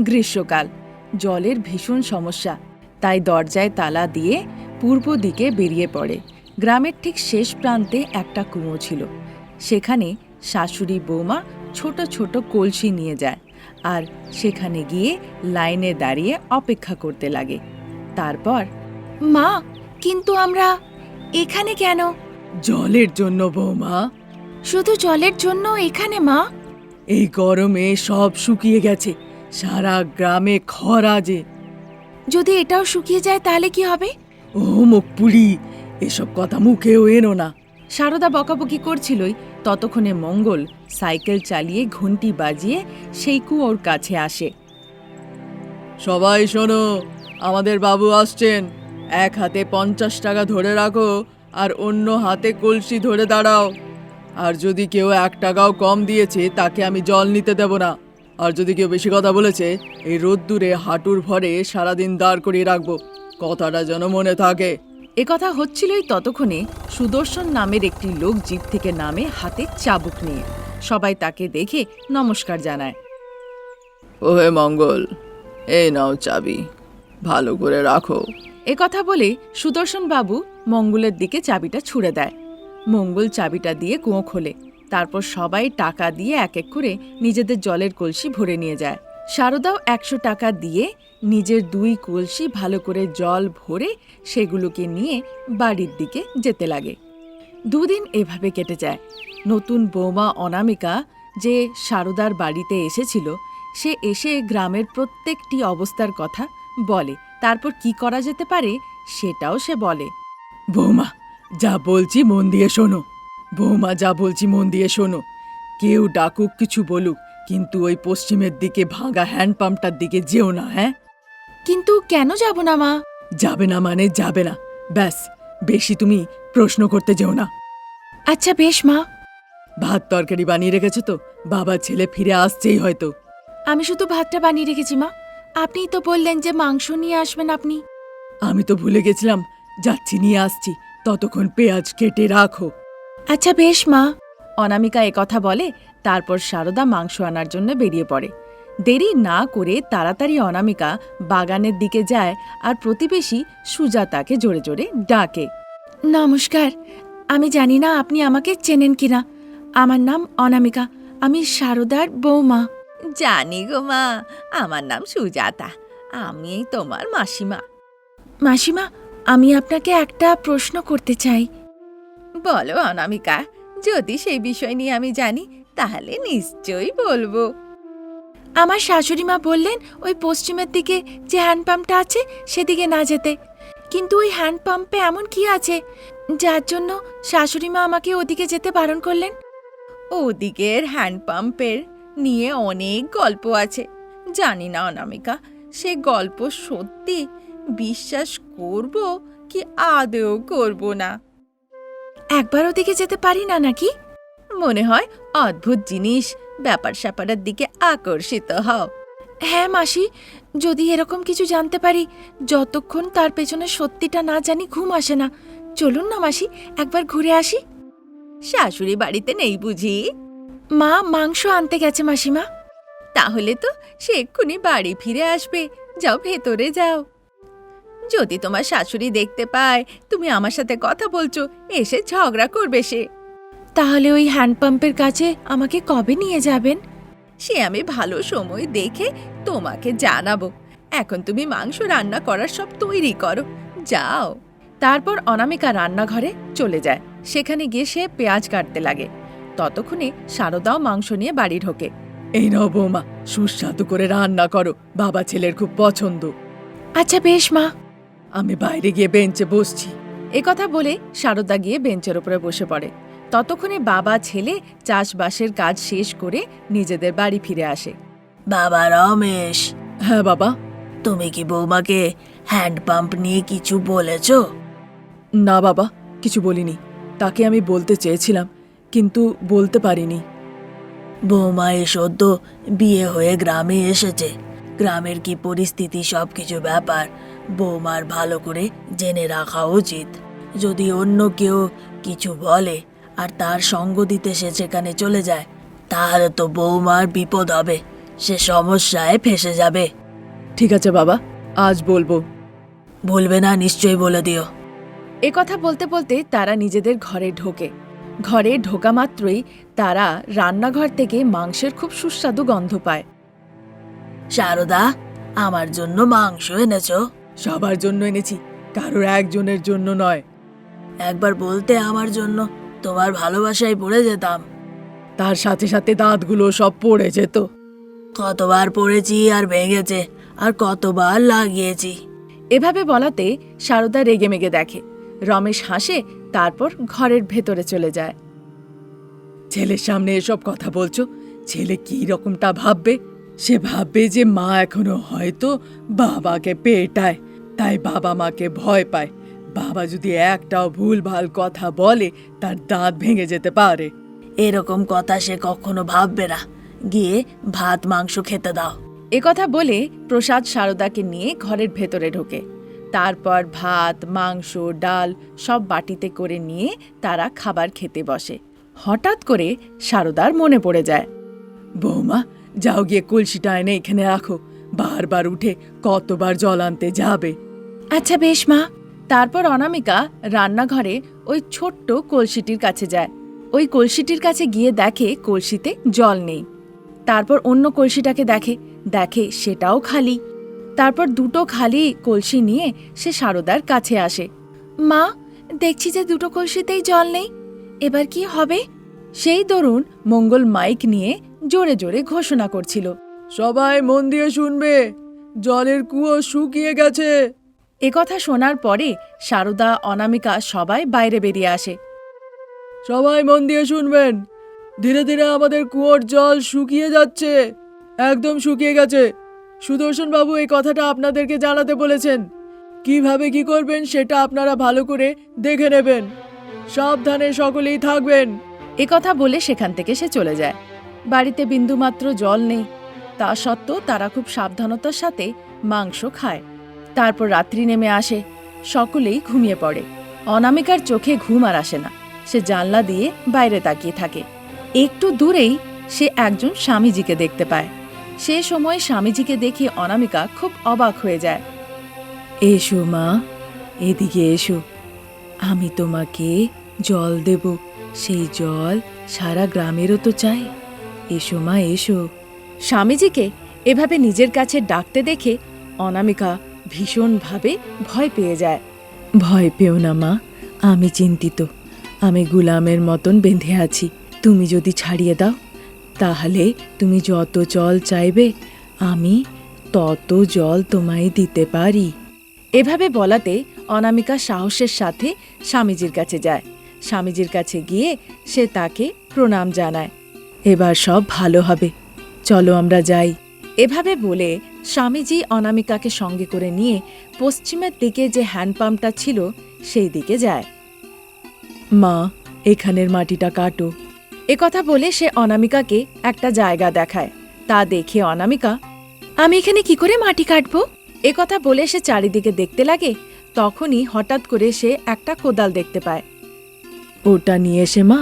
গ্রীষ্মকাল। জলের ভীষণ সমস্যা তাই দরজায় তালা দিয়ে পূর্ব দিকে বেরিয়ে পড়ে। গ্রামের ঠিক শেষ প্রান্তে একটা কুঁয়ো ছিল। সেখানে শাশুড়ি বৌমা ছোট ছোট কলসি নিয়ে যায় আর সেখানে গিয়ে লাইনে দাঁড়িয়ে অপেক্ষা করতে লাগে। তারপর মা কিন্তু আমরা এখানে কেন? জলের জন্য বৌমা। শুধু জলের জন্য এখানে মা? এই গরমে সব শুকিয়ে গেছে। সারা গ্রামে খরা যে। যদি এটাও শুকিয়ে যায় তাহলে কি হবে? ও মুখপুরি এসব কথা মুখেও এনো না। সারদা বকাবকি করছিলই ততক্ষণে মঙ্গল সাইকেল চালিয়ে ঘন্টি বাজিয়ে সেই কুয়োর কাছে আসে। সবাই শোনো আমাদের বাবু আসছেন। এক হাতে পঞ্চাশ টাকা ধরে রাখো আর অন্য হাতে কলসি ধরে দাঁড়াও। আর যদি কেউ এক টাকাও কম দিয়েছে তাকে আমি জল নিতে দেব না। আর যদি কেউ বেশি কথা বলেছে এই রোদ্দুরে হাঁটুর ভরে সারাদিন দাঁড় করিয়ে রাখব। কথাটা যেন মনে থাকে। এ কথা হচ্ছিলই ততক্ষণে সুদর্শন নামের একটি লোক জিপ থেকে নামে হাতে চাবুক নিয়ে। সবাই তাকে দেখে নমস্কার জানায়। ওহে মঙ্গল এই নাও চাবি। ভালো করে রাখো। এ কথা বলে সুদর্শন বাবু মঙ্গলের দিকে চাবিটা ছুড়ে দেয়। মঙ্গল চাবিটা দিয়ে কুয়ো খোলে। তারপর সবাই টাকা দিয়ে এক এক করে নিজেদের জলের কলসি ভরে নিয়ে যায়। শারদাও একশো টাকা দিয়ে নিজের দুই কলসি ভালো করে জল ভরে সেগুলোকে নিয়ে বাড়ির দিকে যেতে লাগে। দুদিন এভাবে কেটে যায়। নতুন বৌমা অনামিকা যে সারদার বাড়িতে এসেছিল, সে এসে গ্রামের প্রত্যেকটি অবস্থার কথা বলে। তারপর কি করা যেতে পারে সেটাও সে বলে। বৌমা, যা বলছি মন দিয়ে শোনো। বৌমা যা বলছি মন দিয়ে শোনো। কেউ ডাকুক কিছু বলুক কিন্তু ওই পশ্চিমের দিকে ভাঙা হ্যান্ডপাম্পটার দিকে যেও না হ্যাঁ? কিন্তু কেন যাব না মা? যাবে না মানে যাবে না। ব্যাস বেশি তুমি প্রশ্ন করতে যেও না। আচ্ছা বেশ মা। ভাত তরকারি বানিয়ে রেখেছো তো? বাবা ছেলে ফিরে আসছেই হয়তো। আমি শুধু ভাতটা বানিয়ে রেখেছি মা। আপনিই তো বললেন যে মাংস নিয়ে আসবেন আপনি। আমি তো ভুলে গেছিলাম। যাচ্ছি নিয়ে আসছি। ততক্ষণ পেঁয়াজ কেটে রাখো। আচ্ছা বেশ মা। অনামিকা কথা বলে তারপর সারদা মাংস আনার জন্য বেরিয়ে পড়ে। দেরি না করে তাড়াতাড়ি অনামিকা বাগানের দিকে যায় আর প্রতিবেশী সুজাতাকে জোরে জোরে ডাকে। নমস্কার আমি জানি না আপনি আমাকে চেনেন কিনা। আমার নাম অনামিকা আমি সারদার বৌমা। জানি গো মা আমার নাম সুজাতা আমি তোমার মাসিমা। মাসিমা আমি আপনাকে একটা প্রশ্ন করতে চাই। বলো অনামিকা যদি সেই বিষয় নিয়ে আমি জানি তাহলে নিশ্চয়ই বলব। আমার শাশুড়ি মা বললেন ওই পশ্চিমের দিকে যে হ্যান্ডপাম্পটা আছে সেদিকে না যেতে। কিন্তু ওই হ্যান্ডপাম্পে এমন কি আছে? যার জন্য শাশুড়ি মা আমাকে ওদিকে যেতে বারণ করলেন। ওদিকের হ্যান্ডপাম্পের নিয়ে অনেক গল্প আছে। জানি না অনামিকা সে গল্প সত্যি বিশ্বাস করব কি আদেও করব না? একবার ওদিকে যেতে পারি না নাকি? মনে হয় অদ্ভুত জিনিস, ব্যাপার স্যাপারের দিকে আকর্ষিত হও। হ্যাঁ মাসি, যদি এরকম কিছু জানতে পারি, যতক্ষণ তার পেছনে সত্যিটা না জানি ঘুম আসে না। চলুন না মাসি, একবার ঘুরে আসি। শাশুড়ি বাড়িতে নেই বুঝি? মা মাংস আনতে গেছে মাসিমা। তাহলে তো সে এক্ষুনি বাড়ি ফিরে আসবে। যাও ভেতরে যাও। যদি তোমার শাশুড়ি দেখতে পায় তুমি আমার সাথে কথা বলছো এসে ঝগড়া করবে সে। তাহলে ওই হ্যান্ডপাম্পের কাছে আমাকে কবে নিয়ে যাবেন? সে আমি ভালো সময় দেখে তোমাকে জানাব। এখন তুমি মাংস রান্না করার সব তৈরি করো। যাও। তারপর অনামিকা রান্নাঘরে চলে যায়। সেখানে গিয়ে সে পেঁয়াজ কাটতে লাগে। ততক্ষণে শারদাও মাংস নিয়ে বাড়ি ঢোকে। এই নাও বৌমা সুস্বাদু করে রান্না করো। বাবা ছেলের খুব পছন্দ। আচ্ছা বেশ মা। আমি বাইরে গিয়ে বেঞ্চে বসছি। এ কথা বলে শারদা গিয়ে বেঞ্চের উপরে বসে পড়ে। ততক্ষণে বাবা ছেলে চাষবাসের কাজ শেষ করে নিজেদের বাড়ি ফিরে আসে। বাবা রমেশ। হ্যাঁ বাবা। তুমি কি বৌমাকে হ্যান্ডপাম্প নিয়ে কিছু বলেছ? না বাবা কিছু বলিনি। তাকে আমি বলতে চেয়েছিলাম কিন্তু বলতে পারিনি। বৌমা এ সদ্য বিয়ে হয়ে গ্রামে এসেছে। গ্রামের কি পরিস্থিতি সব কিছু ব্যাপার। বৌমার ভালো করে জেনে রাখা উচিত। যদি অন্য কেউ কিছু বলে আর তার সঙ্গ দিতে সে সেখানে চলে যায় তাহলে তো বৌমার বিপদ হবে। সে সমস্যায় ফেসে যাবে। ঠিক আছে বাবা আজ বলব। বলবে না নিশ্চয়ই বলে দিও। এ কথা বলতে বলতে তারা নিজেদের ঘরে ঢোকে। ঘরে ঢোকা মাত্রই তারা রান্নাঘর থেকে মাংসের খুব সুস্বাদু গন্ধ পায়। শারদা আমার জন্য মাংস এনেছো? সবার জন্য এনেছি কারোর একজনের জন্য নয়। একবার বলতে আমার জন্য তোমার ভালোবাসায় পড়ে যেতাম। তার সাথে সাথে দাঁতগুলো সব পড়ে যেত। কতবার পড়েছি আর ভেঙেছে আর কতবার লাগিয়েছি। এভাবে বলাতে সারদা রেগে মেগে দেখে। রমেশ হাসে তারপর ঘরের ভেতরে চলে যায়। ছেলের সামনে এসব কথা বলছো? ছেলে কি রকমটা ভাববে? সে ভাববে যে মা এখনও হয়তো বাবাকে পেটায়। তাই বাবা মাকে ভয় পায়। বাবা যদি একটাও ভুলভাল কথা বলে তার দাঁত ভেঙে যেতে পারে। এরকম কথা সে কখনো ভাববে না। গিয়ে ভাত মাংস খেতে দাও। এ কথা বলে প্রসাদ সারদাকে নিয়ে ঘরের ভেতরে ঢোকে। তারপর ভাত মাংস ডাল সব বাটিতে করে নিয়ে তারা খাবার খেতে বসে। হঠাৎ করে সারদার মনে পড়ে যায়। বৌমা যাও গিয়ে কলসিটা এনে এখানে রাখো। বারবার উঠে কতবার জল আনতে যাবে। আচ্ছা বেশ মা। তারপর অনামিকা রান্নাঘরে ওই ছোট্ট কলসিটির কাছে যায়। ওই কলসিটির কাছে গিয়ে দেখে কলসিতে জল নেই। তারপর অন্য কলসিটাকে দেখে দেখে সেটাও খালি। তারপর দুটো খালি কলসি নিয়ে সে সারদার কাছে আসে। মা, দেখছি যে দুটো কলসিতেই জল নেই। এবার কি হবে? সেই দরুন মঙ্গল মাইক নিয়ে জোরে জোরে ঘোষণা করছিল। সবাই মন দিয়ে শুনবে। জলের কুয়ো শুকিয়ে গেছে। কথা শোনার পরে সারদা অনামিকা সবাই বাইরে বেরিয়ে আসে। সবাই মন দিয়ে শুনবেন। ধীরে ধীরে আমাদের কুয়োর জল শুকিয়ে যাচ্ছে। একদম শুকিয়ে গেছে। সুদর্শন বাবু এই কথাটা আপনাদেরকে জানাতে বলেছেন। কীভাবে কি করবেন সেটা আপনারা ভালো করে দেখে নেবেন। সাবধানে সকলেই থাকবেন। এ কথা বলে সেখান থেকে সে চলে যায়। বাড়িতে বিন্দুমাত্র জল নেই। তা সত্ত্বেও তারা খুব সাবধানতার সাথে মাংস খায়। তারপর রাত্রি নেমে আসে, সকলেই ঘুমিয়ে পড়ে। অনামিকার চোখে ঘুম আর আসে না। সে জানলা দিয়ে বাইরে তাকিয়ে থাকে। একটু দূরেই সে একজন স্বামীজিকে দেখতে পায়। সে সময় স্বামীজিকে দেখে অনামিকা খুব অবাক হয়ে যায়। এসো মা, এদিকে এসো। আমি তোমাকে জল দেব। সেই জল সারা গ্রামেরও তো চাই। এসো মা, এসো। স্বামীজিকে এভাবে নিজের কাছে ডাকতে দেখে অনামিকা ভীষণভাবে ভয় পেয়ে যায়। ভয় পেও না, মা, আমি চিন্তিত। আমি গুলামের মতন বেঁধে আছি। তুমি যদি ছাড়িয়ে দাও, তাহলে তুমি যত জল চাইবে, আমি তত জল তোমায় দিতে পারি। এভাবে বলাতে অনামিকা সাহসের সাথে স্বামীজির কাছে যায়। স্বামীজির কাছে গিয়ে সে তাকে প্রণাম জানায়। এবার সব ভালো হবে। চলো আমরা যাই। এভাবে বলে স্বামীজি অনামিকাকে সঙ্গে করে নিয়ে পশ্চিমের দিকে যে হ্যান্ডপাম্পটা ছিল, সেই দিকে যায়। মা, এখানের মাটিটা কাটো। কথা বলে সে অনামিকাকে একটা জায়গা দেখায়। তা দেখে অনামিকা, আমি এখানে কি করে মাটি কাটবো? কথা বলে সে চারিদিকে দেখতে লাগে, তখনই হঠাৎ করে সে একটা কোদাল দেখতে পায়। ওটা নিয়ে এসে মা,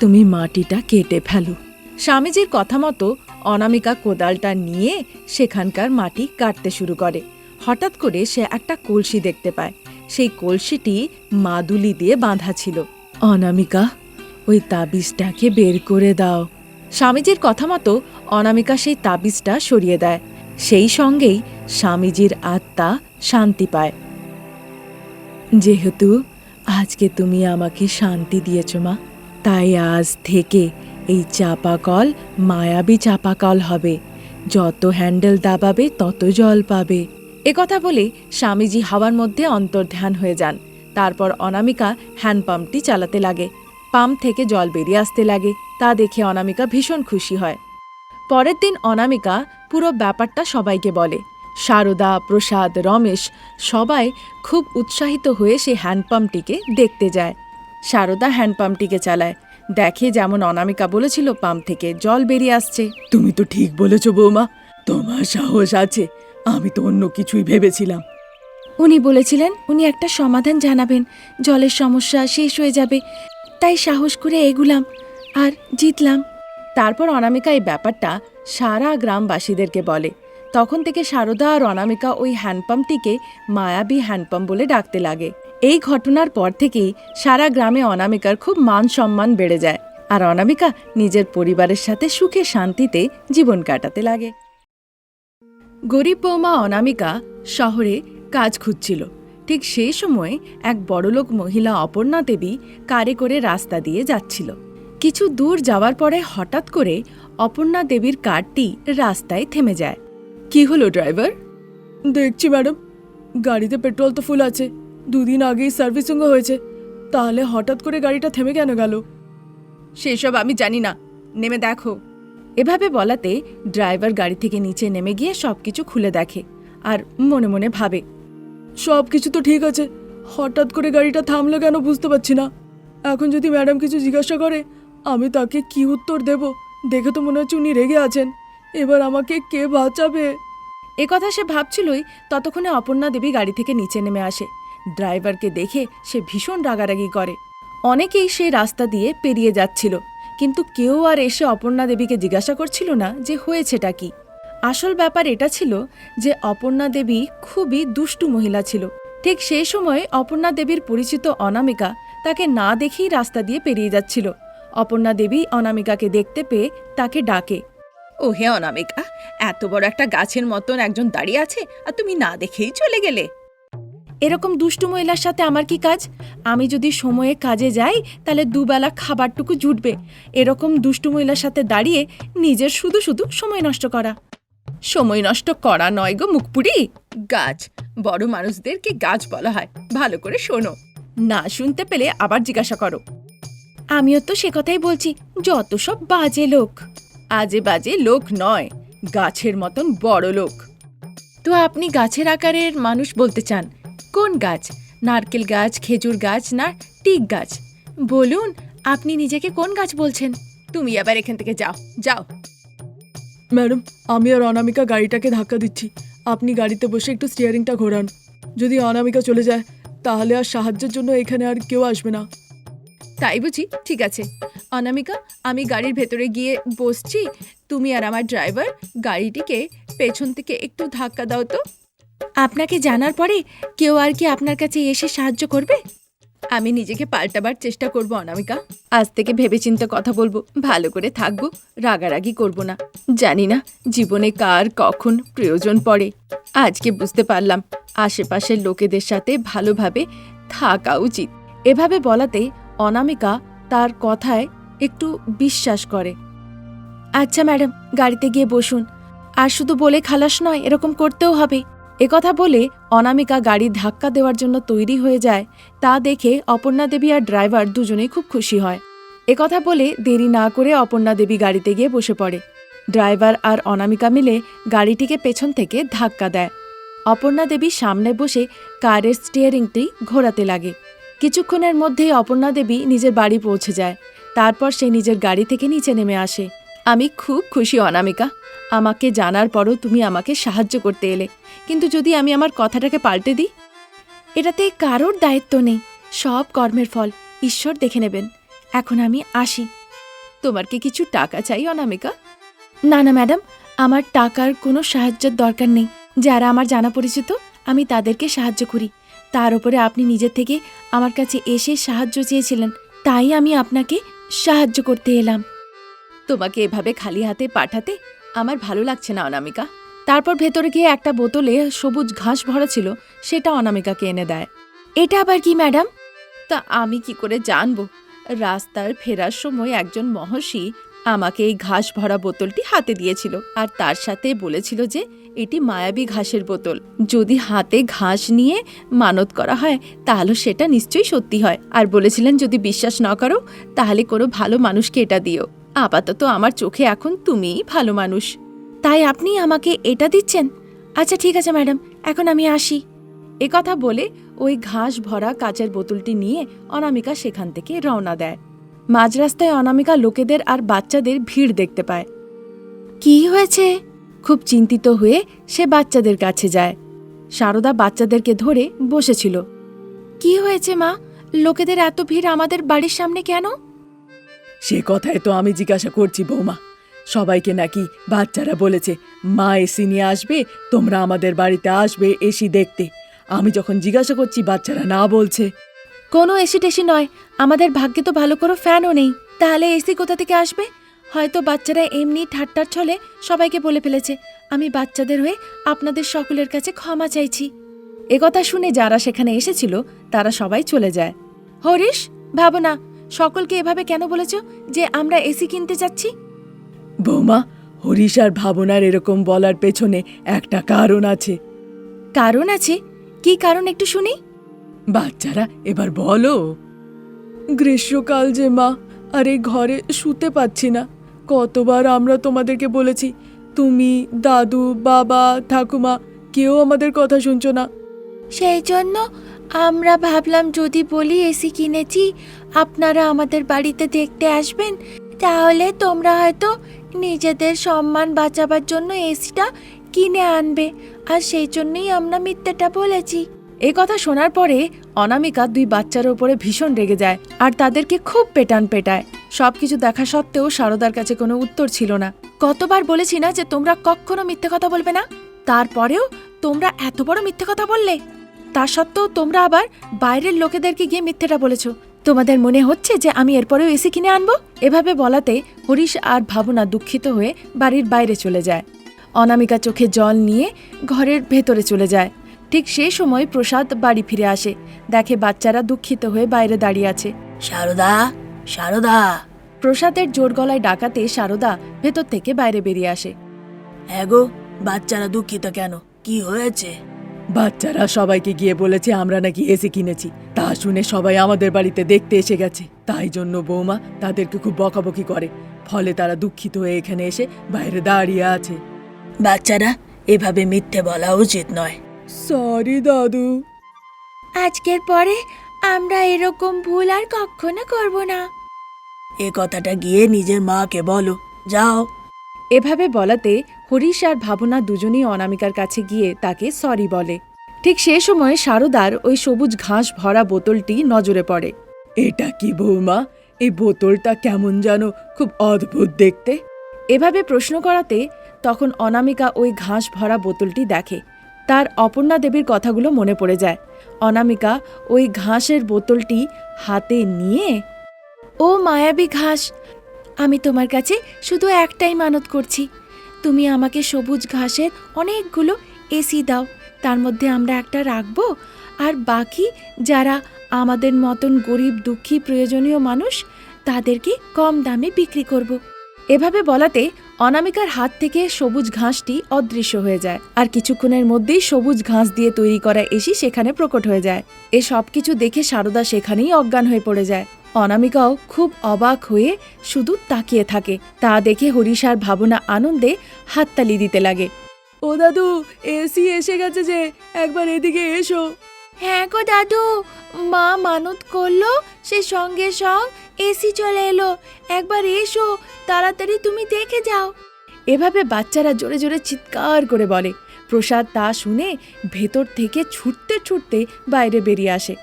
তুমি মাটিটা কেটে ফেলো। স্বামীজির কথা মতো অনামিকা কোদালটা নিয়ে সেখানকার মাটি কাটতে শুরু করে। হঠাৎ করে সে একটা কলসি দেখতে পায়। সেই কলসিটি মাদুলি দিয়ে বাঁধা ছিল। অনামিকা, ওই তাবিজটাকে বের করে দাও। স্বামীজির কথা মতো অনামিকা সেই তাবিজটা সরিয়ে দেয়। সেই সঙ্গেই স্বামীজির আত্মা শান্তি পায়। যেহেতু আজকে তুমি আমাকে শান্তি দিয়েছ মা, তাই আজ থেকে এই চাপাকল মায়াবী চাপা কল হবে। যত হ্যান্ডেল দাবাবে, তত জল পাবে। এ কথা বলে স্বামীজি হাওয়ার মধ্যে অন্তর্ধান হয়ে যান। তারপর অনামিকা হ্যান্ডপাম্পটি চালাতে লাগে। পাম্প থেকে জল বেরিয়ে আসতে লাগে। তা দেখে অনামিকা ভীষণ খুশি হয়। পরের দিন অনামিকা পুরো ব্যাপারটা সবাইকে বলে। সারদা, প্রসাদ, রমেশ সবাই খুব উৎসাহিত হয়ে সে হ্যান্ডপাম্পটিকে দেখতে যায়। সারদা হ্যান্ডপাম্পটিকে চালায়। দেখে যেমন অনামিকা বলেছিল পাম্প থেকে জল বেরিয়ে আসছে। তুমি তো ঠিক বলেছ বৌমা। তোমার সাহস আছে। আমি তো অন্য কিছুই ভেবেছিলাম। উনি বলেছিলেন উনি একটা সমাধান জানাবেন। জলের সমস্যা শেষ হয়ে যাবে। তাই সাহস করে এগুলাম আর জিতলাম। তারপর অনামিকা এই ব্যাপারটা সারা গ্রামবাসীদেরকে বলে। তখন থেকে সারদা আর অনামিকা ওই হ্যান্ডপাম্পটিকে মায়াবী হ্যান্ডপাম্প বলে ডাকতে লাগে। এই ঘটনার পর থেকেই সারা গ্রামে অনামিকার খুব মান সম্মান বেড়ে যায়। আর অনামিকা নিজের পরিবারের সাথে সুখে শান্তিতে জীবন কাটাতে লাগে। গরিব বৌমা অনামিকা শহরে কাজ খুঁজছিল। ঠিক সেই সময় এক বড়লোক মহিলা অপর্ণা দেবী কারে করে রাস্তা দিয়ে যাচ্ছিল। কিছু দূর যাওয়ার পরে হঠাৎ করে অপর্ণা দেবীর কারটি রাস্তায় থেমে যায়। কি হলো ড্রাইভার? দেখছি ম্যাডাম, গাড়িতে পেট্রোল তো ফুল আছে। দুদিন আগেই সার্ভিসিংও হয়েছে। তাহলে হঠাৎ করে গাড়িটা থেমে কেন গেল? সেসব আমি জানি না। নেমে দেখো। এভাবে বলাতে ড্রাইভার গাড়ি থেকে নিচে নেমে গিয়ে সব কিছু খুলে দেখে আর মনে মনে ভাবে। সব কিছু তো ঠিক আছে। হঠাৎ করে গাড়িটা থামলো কেন বুঝতে পারছি না। এখন যদি ম্যাডাম কিছু জিজ্ঞাসা করে আমি তাকে কি উত্তর দেব? দেখে তো মনে হচ্ছে উনি রেগে আছেন। এবার আমাকে কে বাঁচাবে? এ কথা সে ভাবছিলই ততক্ষণে অপর্ণা দেবী গাড়ি থেকে নিচে নেমে আসে। ড্রাইভারকে দেখে সে ভীষণ রাগারাগি করে। অনেকেই সেই রাস্তা দিয়ে পেরিয়ে যাচ্ছিল, কিন্তু কেউ আর এসে অপর্ণা দেবীকে জিজ্ঞাসা করছিল না যে হয়েছেটা কি। আসল ব্যাপার এটা ছিল যে অপর্ণা দেবী খুবই দুষ্টু মহিলা ছিল। ঠিক সেই সময় অপর্ণা দেবীর পরিচিত অনামিকা তাকে না দেখেই রাস্তা দিয়ে পেরিয়ে যাচ্ছিল। অপর্ণা দেবী অনামিকাকে দেখতে পেয়ে তাকে ডাকে ও হে অনামিকা, এত বড় একটা গাছের মতন একজন দাঁড়িয়ে আছে আর তুমি না দেখেই চলে গেলে? এরকম দুষ্টু মহিলার সাথে আমার কি কাজ? আমি যদি সময়ে কাজে যাই, তাহলে দুবেলা খাবারটুকু জুটবে। এরকম দুষ্টু মহিলার সাথে দাঁড়িয়ে নিজের শুধু শুধু সময় নষ্ট করা। সময় নষ্ট করা নয় গো মুখপুরি। গাছ, বড় মানুষদেরকে গাছ বলা হয়। ভালো করে শোনো। না শুনতে পেলে আবার জিজ্ঞাসা করো। আমিও তো সে কথাই বলছি, যত সব বাজে লোক। আজে বাজে লোক নয়, গাছের মতন বড় লোক। তো আপনি গাছের আকারের মানুষ বলতে চান? কোন গাছ? নারকেল গাছ খেজুর গাছ না টিক গাছ? বলুন আপনি নিজেকে কোন গাছ বলছেন? তুমি আবার এখান থেকে যাও যাও। ম্যাডাম আমি আর অনামিকা গাড়িটাকে ধাক্কা দিচ্ছি। আপনি গাড়িতে বসে একটু স্টিয়ারিংটা ঘোরান। যদি অনামিকা চলে যায় তাহলে আর সাহায্যের জন্য এখানে আর কেউ আসবে না। তাই বুঝি? ঠিক আছে। অনামিকা আমি গাড়ির ভেতরে গিয়ে বসছি। তুমি আর আমার ড্রাইভার গাড়িটিকে পেছন থেকে একটু ধাক্কা দাও তো। আপনাকে জানার পরে কেউ আর কি আপনার কাছে এসে সাহায্য করবে? আমি নিজেকে পাল্টাবার চেষ্টা করব, অনামিকা। আজ থেকে ভেবেচিন্তে কথা বলব, ভালো করে থাকব, রাগারাগি করব না। জানি না জীবনে কার, কখন প্রয়োজন পড়ে। আজকে বুঝতে পারলাম, আশেপাশের লোকেদের সাথে ভালোভাবে থাকা উচিত। এভাবে বলাতে অনামিকা তার কথায় একটু বিশ্বাস করে। আচ্ছা ম্যাডাম, গাড়িতে গিয়ে বসুন। আর শুধু বলে খালাস নয়, এরকম করতেও হবে। একথা বলে অনামিকা গাড়ি ধাক্কা দেওয়ার জন্য তৈরি হয়ে যায়। তা দেখে অপর্ণা দেবী আর ড্রাইভার দুজনেই খুব খুশি হয়। একথা বলে দেরি না করে অপর্ণা দেবী গাড়িতে গিয়ে বসে পড়ে। ড্রাইভার আর অনামিকা মিলে গাড়িটিকে পেছন থেকে ধাক্কা দেয়। অপর্ণা দেবী সামনে বসে কারের স্টিয়ারিংটি ঘোরাতে লাগে। কিছুক্ষণের মধ্যেই অপর্ণা দেবী নিজের বাড়ি পৌঁছে যায়। তারপর সে নিজের গাড়ি থেকে নিচে নেমে আসে। আমি খুব খুশি, অনামিকা। আমাকে জানার পরও তুমি আমাকে সাহায্য করতে এলে। কিন্তু যদি আমি আমার কথাটাকে পাল্টে দিই? এটাতে কারোর দায়িত্ব নেই। সব কর্মের ফল। ঈশ্বর দেখে নেবেন। এখন আমি আসি। তোমার কি কিছু টাকা চাই, অনামিকা? না না, ম্যাডাম। আমার টাকার কোনো সাহায্যের দরকার নেই। যারা আমার জানা পরিচিত, আমি তাদেরকে সাহায্য করি। তার উপরে আপনি নিজের থেকে আমার কাছে এসে সাহায্য চেয়েছিলেন। তাই আমি আপনাকে সাহায্য করতে এলাম। তোমাকে এভাবে খালি হাতে পাঠাতে আমার ভালো লাগছে না অনামিকা। তারপর ভেতরে গিয়ে একটা বোতলে সবুজ ঘাস ভরা ছিল, সেটা অনামিকাকে এনে দেয়। এটা আবার কি, ম্যাডাম? তা আমি কি করে জানব? রাস্তার ফেরার সময় একজন মহর্ষি আমাকে এই ঘাস ভরা বোতলটি হাতে দিয়েছিল, আর তার সাথে বলেছিল যে এটি মায়াবী ঘাসের বোতল। যদি হাতে ঘাস নিয়ে মানত করা হয়, তাহলে সেটা নিশ্চয়ই সত্যি হয়। আর বলেছিলেন, যদি বিশ্বাস না করো, তাহলে কোনো ভালো মানুষকে এটা দিও। আপাতত আমার চোখে এখন তুমিই ভালো মানুষ। তাই আপনি আমাকে এটা দিচ্ছেন? আচ্ছা ঠিক আছে, ম্যাডাম, এখন আমি আসি। এ কথা বলে ওই ঘাস ভরা কাচের বোতলটি নিয়ে অনামিকা সেখান থেকে রওনা দেয়। মাঝরাস্তায় অনামিকা লোকেদের আর বাচ্চাদের ভিড় দেখতে পায়। কি হয়েছে? খুব চিন্তিত হয়ে সে বাচ্চাদের কাছে যায়। সারদা বাচ্চাদেরকে ধরে বসেছিল। কি হয়েছে, মা? লোকেদের এত ভিড় আমাদের বাড়ির সামনে কেন? সে কথায় তো আমি জিজ্ঞাসা করছি, বৌমা। সবাইকে নাকি বাচ্চারা বলেছে, মা এসি নিয়ে আসবে, তোমরা আমাদের বাড়িতে আসবে এসি দেখতে। আমি যখন জিজ্ঞাসা করছি, বাচ্চারা না বলছে। কোনো এসি টেসি নয়, আমাদের ভাগ্যে তো ভালো করে ফ্যানও নেই। তাহলে এসি কোথা থেকে আসবে? হয়তো বাচ্চারা এমনি ঠাট্টার ছলে সবাইকে বলে ফেলেছে, আমি বাচ্চাদের হয়ে আপনাদের সকলের কাছে ক্ষমা চাইছি। একথা শুনে যারা সেখানে এসেছিল, তারা সবাই চলে যায়। হরিশ ভাবো না সকলকে এভাবে কেন বলেছ যে আমরা এসি কিনতে যাচ্ছি? বৌমা হরিশ আর ভাবনার এরকম বলার পেছনে একটা কারণ আছে। কারণ আছে? কি কারণ একটু শুনি। বাচ্চারা এবার বলো। গ্রীষ্মকাল যে মা আর এই ঘরে শুতে পাচ্ছি না। কতবার আমরা তোমাদেরকে বলেছি তুমি দাদু বাবা ঠাকুমা কেউ আমাদের কথা শুনছো না। সেই জন্য আমরা ভাবলাম যদি বলি এসি কিনেছি, আপনারা আমাদের বাড়িতে দেখতে আসবেন, তাহলে তোমরা হয়তো নিজেদের সম্মান বাঁচাবার জন্য এসিটা কিনে আনবে। আর সেই জন্যই আমরা মিথ্যেটা বলেছি। এ কথা শোনার পরে অনামিকা দুই বাচ্চার উপরে ভীষণ রেগে যায় আর তাদেরকে খুব পেটান পেটায়। সবকিছু দেখা সত্ত্বেও সারদার কাছে কোনো উত্তর ছিল না। কতবার বলেছি না যে তোমরা কখনো মিথ্যে কথা বলবে না? তারপরেও তোমরা এত বড় মিথ্যে কথা বললে? তা সত্ত্বেও তোমরা আবার বাইরের লোকেদেরকে গিয়ে মিথ্যেটা বলেছ। তোমাদের মনে হচ্ছে যে আমি এরপরেও এসি কিনে আনব? এভাবে বলাতে হরিশ আর ভাবনা দুঃখিত হয়ে বাড়ির বাইরে চলে যায়। অনামিকা চোখে জল নিয়ে ঘরের ভেতরে চলে যায়। ঠিক সেই সময় প্রসাদ বাড়ি ফিরে আসে। দেখে বাচ্চারা দুঃখিত হয়ে বাইরে দাঁড়িয়ে আছে। সারদা সারদা। প্রসাদের জোর গলায় ডাকাতে সারদা ভেতর থেকে বাইরে বেরিয়ে আসে। এগো বাচ্চারা দুঃখিত কেন? কি হয়েছে? বাচ্চারা সবাইকে গিয়ে বলেছে আমরা নাকি এসি কিনেছি। তা শুনে সবাই আমাদের বাড়িতে দেখতে এসে গেছে। তাই জন্য বৌমা তাদেরকে খুব বকাবকি করে। ফলে তারা দুঃখিত হয়ে এখানে এসে বাইরে দাঁড়িয়ে আছে। বাচ্চারা এভাবে মিথ্যে বলা উচিত নয়। সরি দাদু। আজকের পরে আমরা এরকম ভুল আর কখনো করব না। এ কথাটা গিয়ে নিজের মাকে বলো। যাও। এভাবে বলাতে হরিশ আর ভাবনা দুজনেই অনামিকার কাছে গিয়ে তাকে সরি বলে। ঠিক সে সময় সারদার ওই সবুজ ঘাস ভরা বোতলটি নজরে পড়ে। এটা কি বৌমা? এই বোতলটা কেমন যেন খুব অদ্ভুত দেখতে। এভাবে প্রশ্ন করাতে তখন অনামিকা ওই ঘাস ভরা বোতলটি দেখে। তার অপর্ণা দেবীর কথাগুলো মনে পড়ে যায়। অনামিকা ওই ঘাসের বোতলটি হাতে নিয়ে, ও মায়াবী ঘাস, আমি তোমার কাছে শুধু একটাই মানত করছি। তুমি আমাকে সবুজ ঘাসের অনেকগুলো এসি দাও। তার মধ্যে আমরা একটা রাখব। আর বাকি যারা আমাদের মতন গরিব, দুঃখী, প্রয়োজনীয় মানুষ, তাদেরকে কম দামে বিক্রি করব। এভাবে বলাতে অনামিকার হাত থেকে সবুজ ঘাসটি অদৃশ্য হয়ে যায়। আর কিছুক্ষণের মধ্যেই সবুজ ঘাস দিয়ে তৈরি করা এসি সেখানে প্রকট হয়ে যায়। এ সব কিছু দেখে সারদা সেখানেই অজ্ঞান হয়ে পড়ে যায়। অনামিকাও খুব অবাক হয়ে শুধু তাকিয়ে থাকে। তা দেখে হরিষার ভাবনা আনন্দে হাততালি দিতে লাগে। ও দাদু এসি এসে গেছে যে একবার এদিকে এসো। হ্যাঁ গো দাদু মা মানত করল সে সঙ্গে সঙ্গ এসি চলে এলো। একবার এসো তাড়াতাড়ি তুমি দেখে যাও। এভাবে বাচ্চারা জোরে জোরে চিৎকার করে বলে। প্রসাদ তা শুনে ভেতর থেকে ছুটতে ছুটতে বাইরে বেরিয়ে আসে।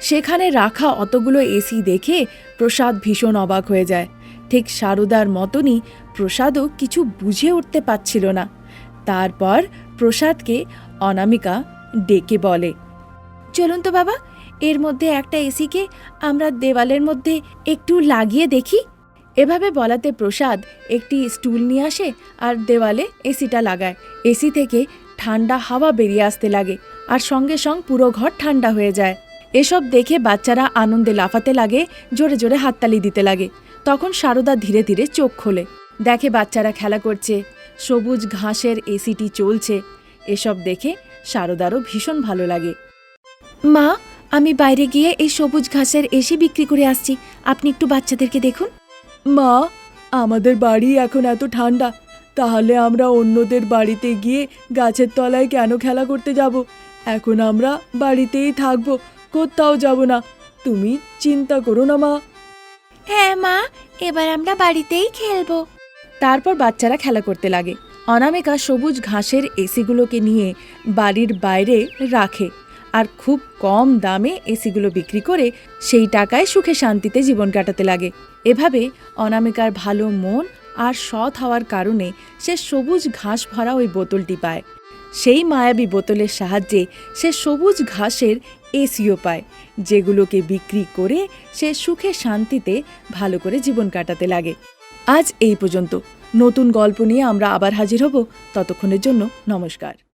সেখানে রাখা অতগুলো এসি দেখে প্রসাদ ভীষণ অবাক হয়ে যায়। ঠিক সারদার মতনই প্রসাদও কিছু বুঝে উঠতে পারছিল না। তারপর প্রসাদকে অনামিকা ডেকে বলে, চলুন তো বাবা, এর মধ্যে একটা এসিকে আমরা দেওয়ালের মধ্যে একটু লাগিয়ে দেখি। এভাবে বলাতে প্রসাদ একটি স্টুল নিয়ে আসে আর দেওয়ালে এসিটা লাগায়। এসি থেকে ঠান্ডা হাওয়া বেরিয়ে আসতে লাগে আর সঙ্গে সঙ্গ পুরো ঘর ঠান্ডা হয়ে যায়। এসব দেখে বাচ্চারা আনন্দে লাফাতে লাগে, জোরে জোরে হাততালি দিতে লাগে। তখন সারদা ধীরে ধীরে চোখ খোলে। দেখে বাচ্চারা খেলা করছে। সবুজ ঘাসের এসিটি চলছে। এসব দেখে সারদারও ভীষণ ভালো লাগে। মা, আমি বাইরে গিয়ে এই সবুজ ঘাসের এসি বিক্রি করে আসছি। আপনি একটু বাচ্চাদেরকে দেখুন। মা, আমাদের বাড়ি এখন এত ঠান্ডা। তাহলে আমরা অন্যদের বাড়িতে গিয়ে গাছের তলায় কেন খেলা করতে যাব? এখন আমরা বাড়িতেই থাকব, কোথাও যাব না। তুমি চিন্তা করো না, মা। হ্যাঁ মা। এবার আমরা বাড়িতেই খেলব। তারপর বাচ্চারা খেলা করতে লাগে। অনামিকা সবুজ ঘাসের এসিগুলোকে নিয়ে বাড়ির বাইরে রাখে আর খুব কম দামে এসিগুলো বিক্রি করে সেই টাকায় সুখে শান্তিতে জীবন কাটাতে লাগে। এভাবে অনামিকার ভালো মন আর সৎ হওয়ার কারণে সে সবুজ ঘাস ভরা ওই বোতলটি পায়। সেই মায়াবী বোতলের সাহায্যে সে সবুজ ঘাসের এসিও পায়, যেগুলোকে বিক্রি করে সে সুখে শান্তিতে ভালো করে জীবন কাটাতে লাগে। আজ এই পর্যন্ত। নতুন গল্প নিয়ে আমরা আবার হাজির হব। ততক্ষণের জন্য নমস্কার।